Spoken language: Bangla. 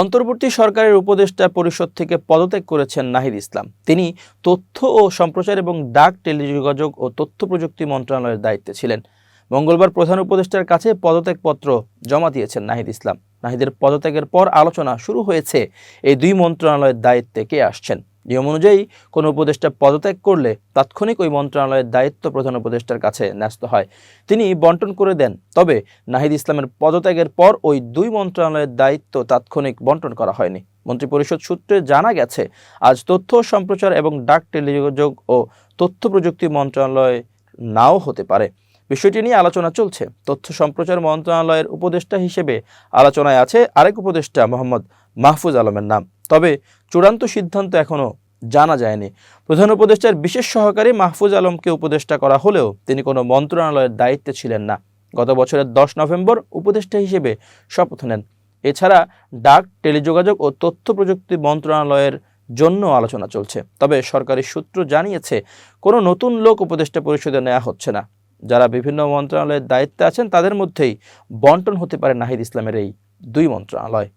অন্তর্বর্তী সরকারের উপদেষ্টা পরিষদ থেকে পদত্যাগ করেছেন নাহিদ ইসলাম। তিনি তথ্য ও সম্প্রচার এবং ডাক টেলিযোগাযোগ ও তথ্য প্রযুক্তি মন্ত্রণালয়ের দায়িত্বে ছিলেন। মঙ্গলবার প্রধান উপদেষ্টার কাছে পদত্যাগপত্র জমা দিয়েছেন নাহিদ ইসলাম। নাহিদের পদত্যাগের পর আলোচনা শুরু হয়েছে। এই দুই মন্ত্রণালয়ের দায়িত্বে কে আসছেন? নিয়ম অনুযায়ী কোনো উপদেষ্টা পদত্যাগ করলে তাৎক্ষণিক ওই মন্ত্রণালয়ের দায়িত্ব প্রধান উপদেষ্টার কাছে ন্যস্ত হয়। তিনি বন্টন করে দেন, তবে নাহিদ ইসলামের পদত্যাগের পর ওই দুই মন্ত্রণালয়ের দায়িত্ব তাৎক্ষণিক বন্টন করা হয়নি। মন্ত্রিপরিষদ সূত্রে জানা গেছে, আজ তথ্য সম্প্রচার এবং ডাক টেলিযোগাযোগ ও তথ্য প্রযুক্তি মন্ত্রণালয় নাও হতে পারে। বিষয়টি নিয়ে আলোচনা চলছে। তথ্য সম্প্রচার মন্ত্রণালয়ের উপদেষ্টা হিসেবে আলোচনায় আছে আরেক উপদেষ্টা মোহাম্মদ মাহফুজ আলমের নাম। তবে চূড়ান্ত সিদ্ধান্ত এখনও জানা যায়নি। প্রধান উপদেষ্টার বিশেষ সহকারী মাহফুজ আলমকে উপদেষ্টা করা হলেও তিনি কোনো মন্ত্রণালয়ের দায়িত্বে ছিলেন না। গত বছরের দশ নভেম্বর উপদেষ্টা হিসেবে শপথ নেন। এছাড়া ডাক, টেলিযোগাযোগ ও তথ্য প্রযুক্তি মন্ত্রণালয়ের জন্য আলোচনা চলছে। তবে সরকারি সূত্র জানিয়েছে, কোনো নতুন লোক উপদেষ্টা পরিষদে নেওয়া হচ্ছে না। যারা বিভিন্ন মন্ত্রণালয়ের দায়িত্বে আছেন, তাদের মধ্যেই বন্টন হতে পারে নাহিদ ইসলামের এই দুই মন্ত্রণালয়।